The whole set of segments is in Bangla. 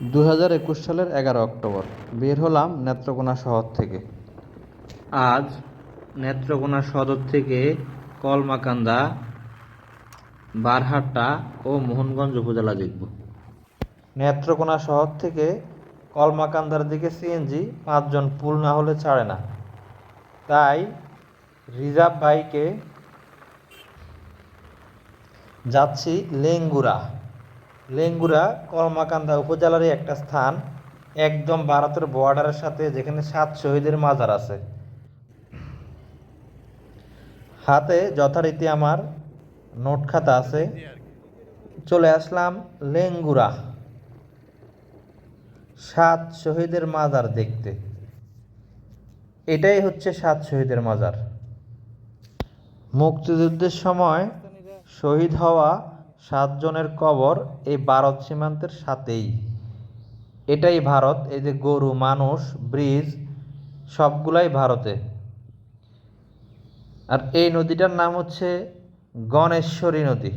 দু হাজার একুশ সালের এগারো অক্টোবর। বের হলাম নেত্রকোনা শহর থেকে। আজ নেত্রকোনা সদর থেকে কলমাকান্দা, বারহাট্টা ও মোহনগঞ্জ উপজেলা দেখব। নেত্রকোনা শহর থেকে কলমাকান্দার দিকে সিএনজি পাঁচজন পুল না হলে ছাড়ে না। তাই রিজার্ভ বাইকে যাচ্ছি লেঙ্গুরা। লেঙ্গুরা, কলমাকান্দা উপজেলারই একটা স্থান, একদম ভারতের বর্ডারের সাথে যেখানে সাত শহীদের মাজার আছে। হাতে যথারীতি আমার নোট খাতা আছে। চলে আসলাম লেঙ্গুরা। সাত শহীদের মাজার দেখতে। এটাই হচ্ছে সাত শহীদের মাজার। মুক্তিযুদ্ধের সময় শহীদ হওয়া সাতজনের কবর এই ভারত সীমান্তের সাথেই। এটাই ভারত, এই যে গরু, মানুষ, ব্রিজ, সবগুলাই ভারতে। আর এই নদীটার নাম হচ্ছে গণেশ্বরী নদী।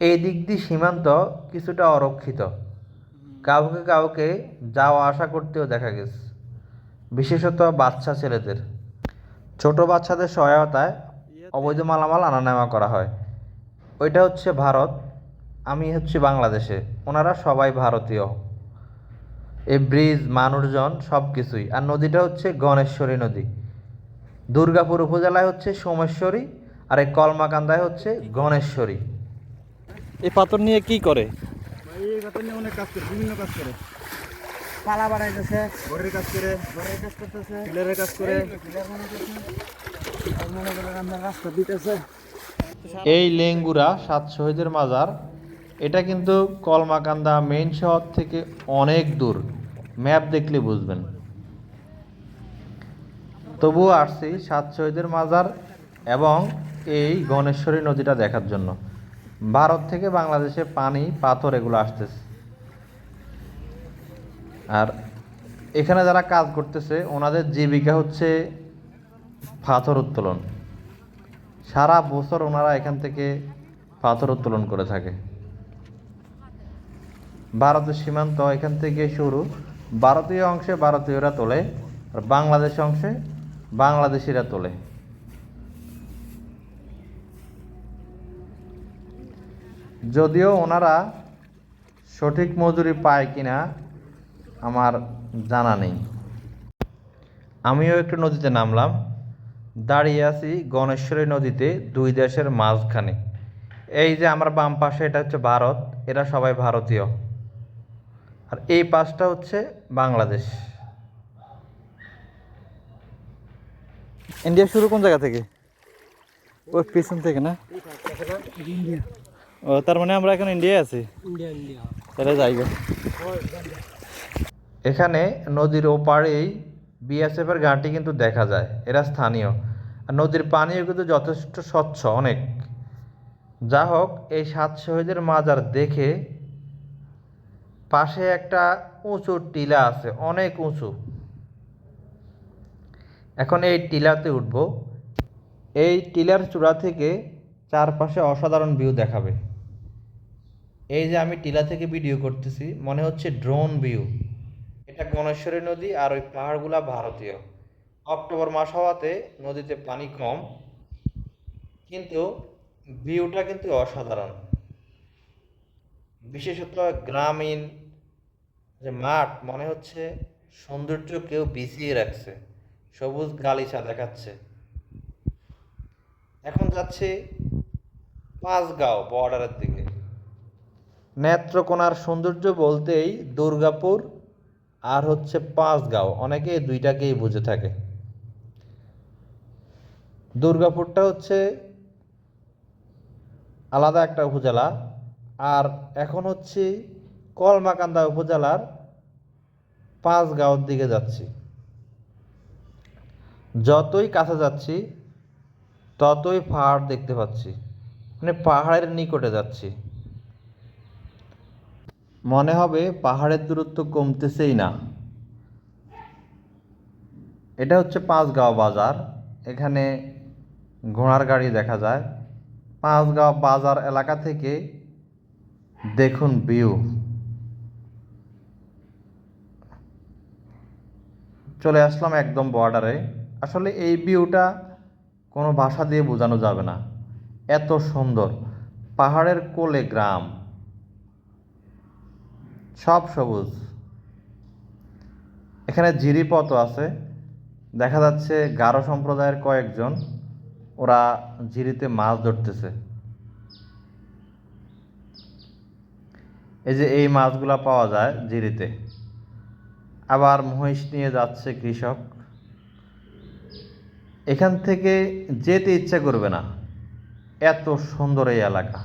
এই দিক দিয়ে সীমান্ত কিছুটা অরক্ষিত। কাউকে কাউকে যাওয়া আসা করতেও দেখা গেছে। বিশেষত বাচ্চা ছেলেদের। ছোট বাচ্চাদের সহায়তায় অবৈধ মালামাল আনা নেওয়া করা হয়। ওইটা হচ্ছে ভারত আমি হচ্ছি বাংলাদেশে। ওনারা সবাই ভারতীয়। এই ব্রিজ মানুষজন সব কিছুই আর নদীটা হচ্ছে গণেশ্বরী নদী। দুর্গাপুর উপজেলায় হচ্ছে সোমেশ্বরী আর এই কলমাকান্দায় হচ্ছে গণেশ্বরী। এই পাথর নিয়ে কি করে? এই কথা নিয়ে অনেক কাজ করে বিভিন্ন কাজ করে। পালা বানাইতেছে। ঘরের কাজ করে ঘরের কাজ করতেছে। কাজ করে। এই লেঙ্গুরা সাত শহীদের মাজার। এটা কিন্তু কলমাকান্দা মেইন শহর থেকে অনেক দূর। ম্যাপ দেখলে বুঝবেন। তবুও আসছি সাত শহীদের মাজার এবং এই গণেশ্বরী নদীটা দেখার জন্য। ভারত থেকে বাংলাদেশে পানি, পাথর এগুলো আসতেছে। আর এখানে যারা কাজ করতেছে, ওনাদের জীবিকা হচ্ছে পাথর উত্তোলন। সারা বছর ওনারা এখান থেকে পাথর উত্তোলন করে থাকে। ভারতের সীমান্ত এখান থেকে শুরু। ভারতীয় অংশে ভারতীয়রা তোলে আর বাংলাদেশ অংশে বাংলাদেশিরা তোলে। যদিও ওনারা সঠিক মজুরি পায় কিনা আমার জানা নেই। আমিও একটু নদীতে নামলাম। দাঁড়িয়ে আছি গণেশ্বরী নদীতে দুই দেশের মাঝখানে। এই যে আমার বাম পাশে এটা হচ্ছে ভারত এরা সবাই ভারতীয়। আর এই পাশটা হচ্ছে বাংলাদেশ। ইন্ডিয়া শুরু কোন জায়গা থেকে? ওই পিছন থেকে না? ইন্ডিয়া ও তার মানে আমরা এখন ইন্ডিয়ায় আছি? India India. তাহলে যাইবে এখানে নদীর ওপারেই বিএসএফের ঘাঁটি কিন্তু দেখা যায়, এরা স্থানীয়। আর নদীর পানিও কিন্তু যথেষ্ট স্বচ্ছ অনেক। যা হোক, এই সাত শহীদের মাজার দেখে পাশে একটা উঁচু টিলা আছে, অনেক উঁচু। এখন এই টিলাতে উঠব। এই টিলার চূড়া থেকে চারপাশে অসাধারণ ভিউ দেখাবে। এই যে আমি টিলা থেকে ভিডিও করতেছি, মনে হচ্ছে ড্রোন ভিউ এটা গণেশ্বরী নদী আর ওই পাহাড়গুলা ভারতীয়। অক্টোবর মাস হওয়াতে নদীতে পানি কম, কিন্তু ভিউটা কিন্তু অসাধারণ। বিশেষত গ্রামীণ যে মাঠ, মনে হচ্ছে সৌন্দর্য কেউ বিছিয়ে রাখছে, সবুজ গালিচা দেখাচ্ছে। এখন যাচ্ছে পাঁচগাঁও বর্ডারের দিকে। নেত্রকোনার সৌন্দর্য বলতেই দুর্গাপুর আর হচ্ছে পাঁচগাঁও অনেকে দুইটাকেই বুঝে থাকে। দুর্গাপুরটা হচ্ছে আলাদা একটা উপজেলা, আর এখন হচ্ছে কলমাকান্দা উপজেলার পাঁচগাঁওর দিকে যাচ্ছি। যতই কাছে যাচ্ছি, ততই পাহাড় দেখতে পাচ্ছি। মানে পাহাড়ের নিকটে যাচ্ছি। মনে হবে পাহাড়ের দূরত্ব কমতেছেই না। এটা হচ্ছে পাঁচগাঁও বাজার। এখানে ঘোড়ার গাড়ি দেখা যায়। পাঁচগাঁও বাজার এলাকা থেকে দেখুন ভিউ। চলে আসলাম একদম বর্ডারে আসলে এই ভিউটা কোনো ভাষা দিয়ে বোঝানো যাবে না। এত সুন্দর। পাহাড়ের কোলে গ্রাম। সব সবুজ। এখানে জিরিপথও আছে। দেখা যাচ্ছে গারো সম্প্রদায়ের কয়েকজন, ওরা জিরিতে মাছ ধরতেছে। এই যে এই মাছগুলা পাওয়া যায় জিরিতে। আবার মহিষ নিয়ে যাচ্ছে কৃষক। এখান থেকে যেতে ইচ্ছা করবে না। এত সুন্দর এই এলাকা।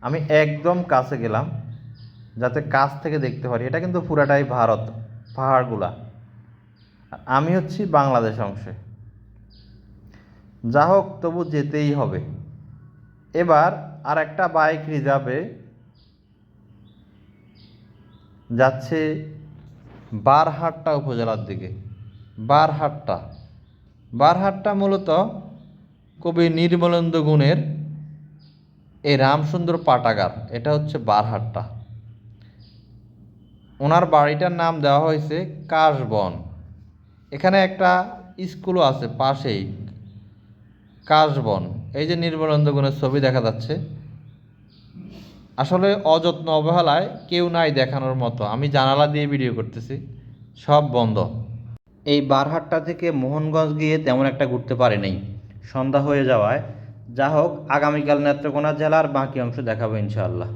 আমি একদম কাছে গেলাম। যাতে কাছ থেকে দেখতে পারি। এটা কিন্তু পুরাটাই ভারত, পাহাড়গুলা। আমি হচ্ছি বাংলাদেশ অংশে। যা হোক, তবু যেতেই হবে। এবার আর একটা বাইক রিজার্ভে যাচ্ছে বারহাট্টা উপজেলার দিকে। বারহাট্টা। বারহাট্টা মূলত কবি নির্মলেন্দ্র গুণের এই রামসুন্দর পাটাগার। এটা হচ্ছে বারহাট্টা। ওনার বাড়িটার নাম দেওয়া হয়েছে কাশবন। এখানে একটা স্কুলও আছে পাশেই, কাশবন। এই যে নির্মলেন্দ্র গুণের ছবি দেখা যাচ্ছে। আসলে অযত্ন অবহেলায় কেউ নাই দেখানোর মতো। আমি জানালা দিয়ে ভিডিও করতেছি, সব বন্ধ। এই বারহাট্টা থেকে মোহনগঞ্জ গিয়ে তেমন একটা ঘুরতে পারি নাই। সন্ধ্যা হয়ে যাওয়ায়। যা হোক আগামীকাল নেত্রকোনা জেলার বাকি অংশ দেখাবো ইনশাআল্লাহ।